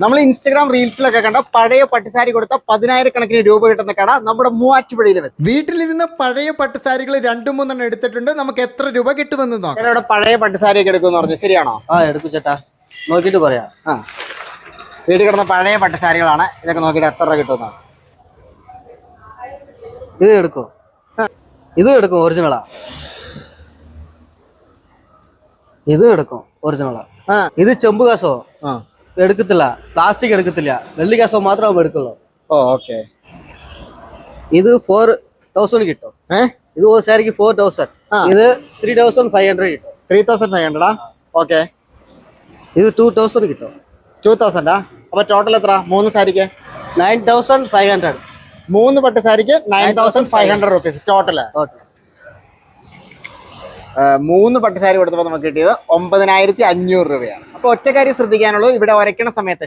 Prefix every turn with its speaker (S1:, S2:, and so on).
S1: നമ്മൾ ഇൻസ്റ്റഗ്രാം റീൽസിലൊക്കെ കണ്ട പഴയ പട്ടുസാരി കൊടുത്ത പതിനായിരക്കണക്കിന് രൂപ കിട്ടുന്ന കട നമ്മുടെ മൂവാറ്റുപുഴയിൽ വീട്ടിലിരുന്ന പഴയ പട്ടുസാരികൾ രണ്ടു മൂന്നെണ്ണം എടുത്തിട്ടുണ്ട്. നമുക്ക് എത്ര രൂപ കിട്ടുമെന്ന് നോക്കാം. ഇവിടെ പഴയ പട്ടുസാരിയൊക്കെ എടുക്കുമെന്ന് പറഞ്ഞു. ശരിയാണോ?
S2: ആ എടുക്കൂ ചേട്ടാ. നോക്കിയിട്ട് പറയാ.
S1: ആ. വീട്ടിൽ കിടന്ന പഴയ പട്ടുസാരികളാണ്. ഇതൊക്കെ നോക്കിയിട്ട് എത്ര രൂപ കിട്ടുമെന്നാണ്
S2: ഇത് എടുക്കും? ഇത് എടുക്കും? ഒറിജിനലാ ഇത് എടുക്കും? ഒറിജിനലാ ഇത് ചെമ്പ് കാശോ
S1: ആ.
S2: എടുക്കത്തില്ല. പ്ലാസ്റ്റിക് എടുക്കത്തില്ല. വെള്ളി കാസോ മാത്രം എടുക്കുള്ളൂ.
S1: Oh okay.
S2: ഇത് ഫോർ തൗസൻഡ് കിട്ടും. ഇത് ഒരു സാരിക്ക് ഫോർ തൗസൻഡ്
S1: ആ.
S2: ഇത് ത്രീ തൗസൻഡ് ഫൈവ് ഹൺഡ്രഡ് കിട്ടും.
S1: ത്രീ തൗസൻഡ് ഫൈവ് ഹൺഡ്രഡാ ഓക്കെ.
S2: ഇത് ടു തൗസൻഡ് കിട്ടും.
S1: ടു തൗസൻഡാ അപ്പൊ ടോട്ടൽ എത്ര? മൂന്ന് സാരിക്ക്?
S2: നയൻ തൗസൻഡ് ഫൈവ് ഹൺഡ്രഡ്
S1: മൂന്ന് പട്ട് സാരിക്ക് nine thousand five hundred rupees total
S2: okay
S1: മൂന്ന് പട്ട് സാരി കൊടുത്തപ്പോൾ നമുക്ക് കിട്ടിയത് ഒമ്പതിനായിരത്തി അഞ്ഞൂറ് രൂപയാണ്. അപ്പൊ ഒറ്റ കാര്യം ശ്രദ്ധിക്കാനുള്ളൂ. ഇവിടെ വരയ്ക്കണ സമയത്ത്